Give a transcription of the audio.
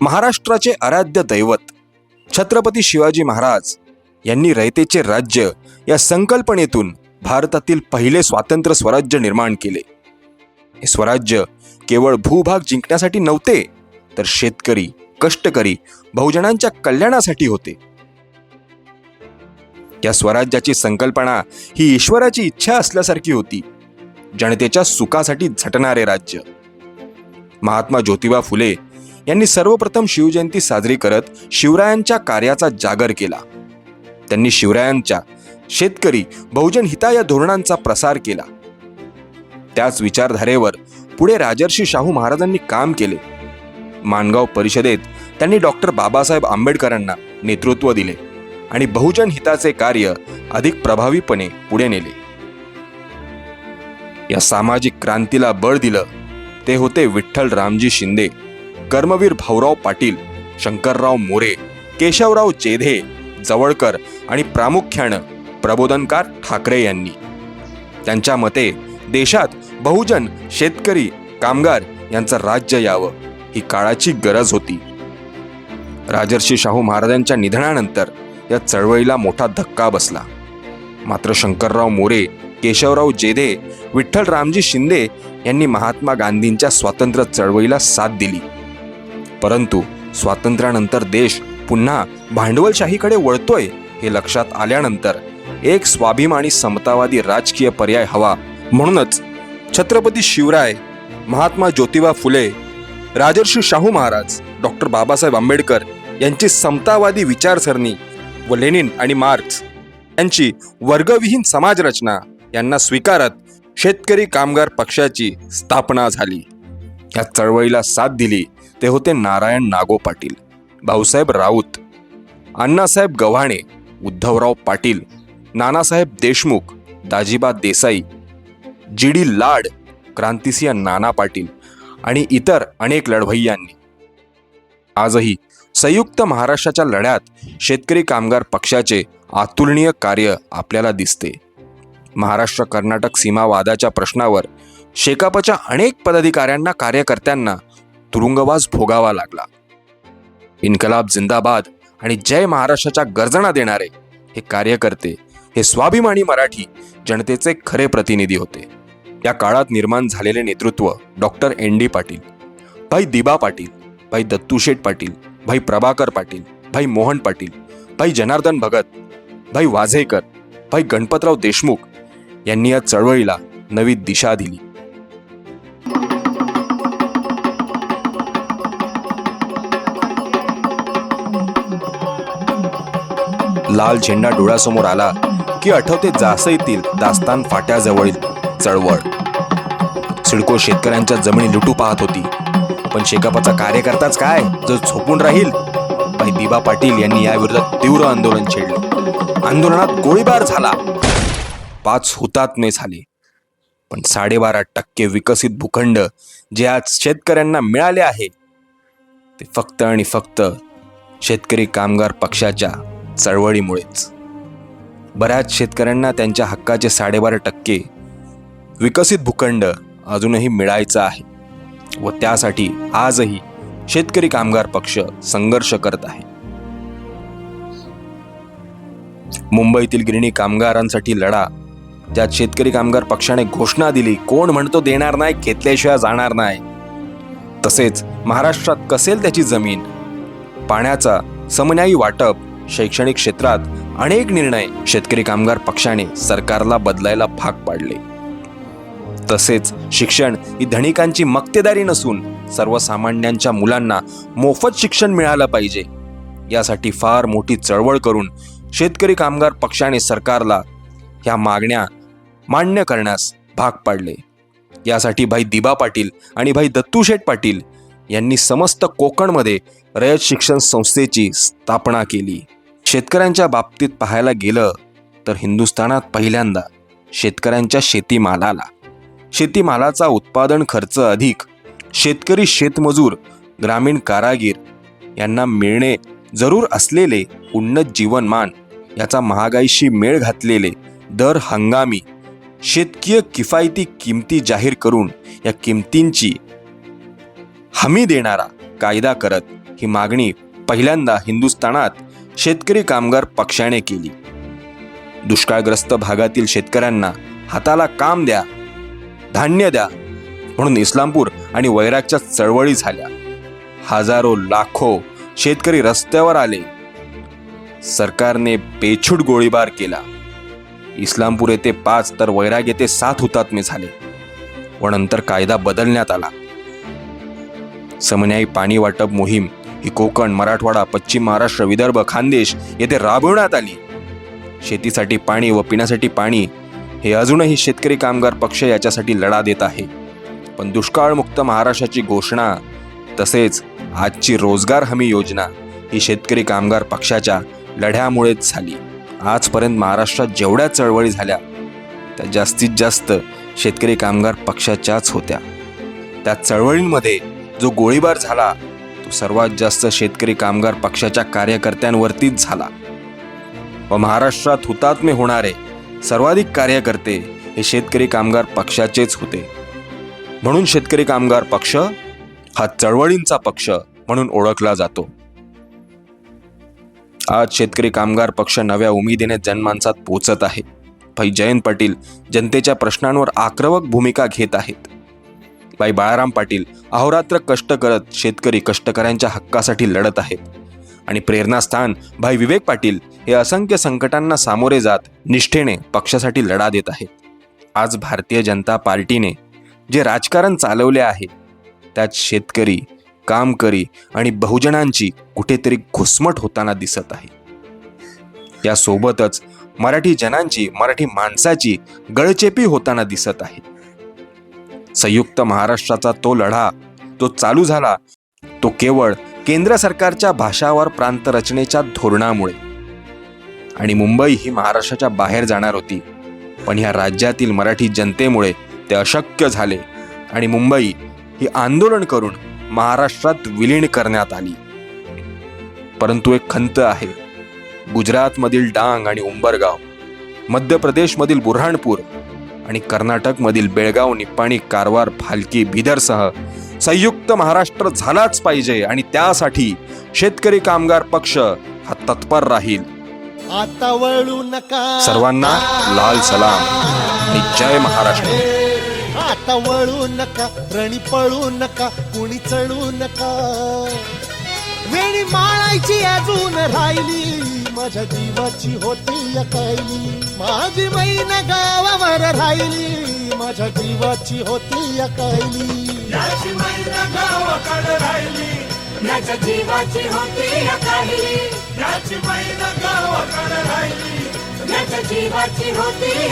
महाराष्ट्राचे आराध्य दैवत छत्रपती शिवाजी महाराज यांनी रयतेचे राज्य या संकल्पनेतून भारतातील पहिले स्वातंत्र्य स्वराज्य निर्माण केले. हे स्वराज्य केवळ भूभाग जिंकण्यासाठी नव्हते तर शेतकरी कष्टकरी बहुजनांच्या कल्याणासाठी होते. या स्वराज्याची संकल्पना ही ईश्वराची इच्छा असल्यासारखी होती जनतेच्या सुखासाठी झटणारे राज्य. महात्मा ज्योतिबा फुले यांनी सर्वप्रथम शिवजयंती साजरी करत शिवरायांच्या कार्याचा जागर केला. त्यांनी शिवरायांच्या शेतकरी बहुजन हिता या धोरणांचा प्रसार केला. त्याच विचारधारेवर पुढे राजर्षी शाहू महाराजांनी काम केले. माणगाव परिषदेत त्यांनी डॉक्टर बाबासाहेब आंबेडकरांना नेतृत्व दिले आणि बहुजन हिताचे कार्य अधिक प्रभावीपणे पुढे नेले. या सामाजिक क्रांतीला बळ दिलं ते होते विठ्ठल रामजी शिंदे. कर्मवीर भाऊराव पाटील शंकरराव मोरे केशवराव चेधे जवळकर आणि प्रामुख्यानं प्रबोधनकार ठाकरे यांनी. त्यांच्या मते देशात बहुजन शेतकरी कामगार यांचं राज्य यावं ही काळाची गरज होती. राजर्षी शाहू महाराजांच्या निधनानंतर या चळवळीला मोठा धक्का बसला. मात्र शंकरराव मोरे केशवराव जेधे विठ्ठल रामजी शिंदे यांनी महात्मा गांधींच्या स्वातंत्र्य चळवळीला साथ दिली. परंतु स्वातंत्र्यानंतर देश पुन्हा भांडवलशाहीकडे वळतोय हे लक्षात आल्यानंतर एक स्वाभिमानी समतावादी राजकीय पर्याय हवा. म्हणूनच छत्रपती शिवराय महात्मा ज्योतिबा फुले राजर्षी शाहू महाराज डॉक्टर बाबासाहेब आंबेडकर यांची समतावादी विचारसरणी व लेनिन आणि मार्क्स यांची वर्गविहीन समाजरचना यांना स्वीकारत शेतकरी कामगार पक्षाची स्थापना झाली. या चळवळीला साथ दिली. ते होते नारायण नागो पाटील भाऊसाहेब राऊत अण्णासाहेब गव्हाणे उद्धवराव पाटील नानासाहेब देशमुख दाजीबा देसाई जी डी लाड क्रांतिसिंह नाना पाटील आणि इतर अनेक लढवय्यांनी. आजही संयुक्त महाराष्ट्राच्या लढ्यात शेतकरी कामगार पक्षाचे अतुलनीय कार्य आपल्याला दिसते. महाराष्ट्र कर्नाटक सीमा वादाच्या प्रश्नावर शेकापच्या अनेक पदाधिकाऱ्यांना कार्यकर्त्यांना तुरुंगवास भोगावा लागला. इन्कलाब जिंदाबाद आणि जय महाराष्ट्राच्या गर्जना देणारे हे कार्यकर्ते हे स्वाभिमानी मराठी जनतेचे खरे प्रतिनिधी होते. या काळात निर्माण झालेले नेतृत्व डॉक्टर एन डी पाटील भाई दिबा पाटील भाई दत्तूशेठ पाटील भाई प्रभाकर पाटील भाई मोहन पाटील भाई जनार्दन भगत भाई वाझेकर भाई गणपतराव देशमुख यांनी या चळवळीला नवी दिशा दिली. लाल झेंडा डोळ्यासमोर आला की आठवते जासईतील दास्तान फाट्याजवळील चळवळ. सिडको शेतकऱ्यांच्या जमिनी लुटू पाहत होती. पण शेकापाचा कार्यकर्ताच काय? जो झोपून राहील? भाई दिबा पाटील यांनी याविरुद्ध तीव्र आंदोलन छेडलं. आंदोलनात गोळीबार झाला. पाच हुतात्मे झाले. पण साडेबारा टक्के विकसित भूखंड जे आज शेतकऱ्यांना मिळाले आहे ते फक्त आणि फक्त शेतकरी कामगार पक्षाच्या चळवळीमुळेच. बऱ्याच शेतकऱ्यांना त्यांच्या हक्काचे साडेबारा टक्के विकसित भूखंड अजूनही मिळायचं आहे व त्यासाठी आजही शेतकरी कामगार पक्ष संघर्ष करत आहे. मुंबईतील गिरणी कामगारांसाठी लढा ज्यात शेतकरी कामगार पक्षाने घोषणा दिली कोण म्हणतो देणार नाही घेतल्याशिवाय जाणार नाही. तसेच महाराष्ट्रात कसेल त्याची जमीन? पाण्याचा समन्यायी वाटप शैक्षणिक क्षेत्रात अनेक निर्णय शेतकरी कामगार पक्षाने सरकारला बदलायला भाग पाडले. तसेच शिक्षण ही धनिकांची मक्तेदारी नसून सर्वसामान्यांच्या मुलांना मोफत शिक्षण मिळालं पाहिजे. यासाठी फार मोठी चळवळ करून शेतकरी कामगार पक्षाने सरकारला ह्या मागण्या मान्य करण्यास भाग पाडले. यासाठी भाई दिबा पाटील आणि भाई दत्तूशेठ पाटील यांनी समस्त कोकणमध्ये रयत शिक्षण संस्थेची स्थापना केली. शेतकऱ्यांच्या बाबतीत पाहायला गेलं तर हिंदुस्थानात पहिल्यांदा शेतकऱ्यांच्या शेतीमालाला. शेतीमालाचा उत्पादन खर्च अधिक. शेतकरी शेतमजूर ग्रामीण कारागीर यांना मिळणे जरूर असलेले उन्नत जीवनमान याचा महागाईशी मेळ घातलेले दर हंगामी. शेतकीय किफायती किमती जाहीर करून या किमतींची हमी देणारा कायदा करत ही मागणी पहिल्यांदा हिंदुस्थानात शेतकरी कामगार पक्षाने केली. दुष्काळग्रस्त भागातील शेतकऱ्यांना हाताला काम द्या धान्य द्या म्हणून इस्लामपूर आणि वैरागच्या चळवळी झाल्या. हजारो लाखो शेतकरी रस्त्यावर आले. सरकारने बेछूट गोळीबार केला. इस्लामपूर येथे पाच तर वैराग येथे सात हुतात्मे झाले. व नंतर कायदा बदलण्यात आला. समन्यायी पाणी वाटप मोहीम ही कोकण मराठवाडा पश्चिम महाराष्ट्र विदर्भ खानदेश येथे राबवण्यात आली. शेतीसाठी पाणी व पिण्यासाठी पाणी हे अजूनही शेतकरी कामगार पक्ष याच्यासाठी लढा देत आहे. पण दुष्काळमुक्त महाराष्ट्राची घोषणा तसेच आजची रोजगार हमी योजना ही शेतकरी कामगार पक्षाच्या लढ्यामुळेच झाली. आजपर्यंत महाराष्ट्रात जेवढ्या चळवळी झाल्या त्या जास्तीत जास्त शेतकरी कामगार पक्षाच्याच होत्या. त्या चळवळींमध्ये जो गोळीबार झाला तो सर्वात जास्त शेतकरी कामगार पक्षाच्या कार्यकर्त्यांवरतीच झाला. व महाराष्ट्रात हुतात्मे होणारे सर्वाधिक कार्यकर्ते हे शेतकरी कामगार पक्षाचेच होते. म्हणून शेतकरी कामगार पक्ष हा चळवळींचा पक्ष म्हणून ओळखला जातो. आज शेतकरी कामगार पक्ष नव्या उमेदीने जनमानसात पोचत आहे. भाई जयंत पाटील जनतेच्या प्रश्नांवर आक्रमक भूमिका घेत आहेत. भाई बाळाराम पाटील अहोरात्र कष्ट करत शेतकरी कष्टकऱ्यांच्या हक्कासाठी लढत आहेत आणि प्रेरणास्थान भाई विवेक पाटील हे असंख्य संकटांना सामोरे जात निष्ठेने पक्षासाठी लढा देत आहेत आज भारतीय जनता पार्टीने जे राजकारण चालवले आहे त्यात शेतकरी कामकरी आणि बहुजनांची कुठेतरी घुसमट होताना दिसत आहे. यासोबतच मराठी जनांची मराठी माणसाची गळचेपी होताना दिसत आहे. संयुक्त महाराष्ट्राचा तो लढा तो चालू झाला तो केवळ केंद्र सरकारच्या भाषावर प्रांत रचनेच्या धोरणामुळे. आणि मुंबई ही महाराष्ट्राच्या बाहेर जाणार होती पण ह्या राज्यातील मराठी जनतेमुळे ते अशक्य झाले आणि मुंबई ही आंदोलन करून महाराष्ट्रात विलीन करण्यात आली. परंतु एक खंत आहे गुजरातमधील डांग आणि उंबरगाव मध्य प्रदेशमधील बुऱ्हाणपूर आणि कर्नाटकमधील बेळगाव निप्पाणी कारवार भालकी बिदरसह संयुक्त महाराष्ट्र झालाच पाहिजे आणि त्यासाठी शेतकरी कामगार पक्ष हा तत्पर राहील. आता वळू नका. सर्वांना लाल सलाम आणि जय महाराष्ट्र. आता वळू नका रणी पळू नका कुणी चढू नका. वेणी माळायची अजून राहिली. माझ्या जीवाची होती या माझी मैन गावावर राहिली. माझ्या जीवाची होती या याची मैल गावाकडे राहिली. याच्या जीवाची होती या याची गावाकडे राहिली. याच्या जीवाची होती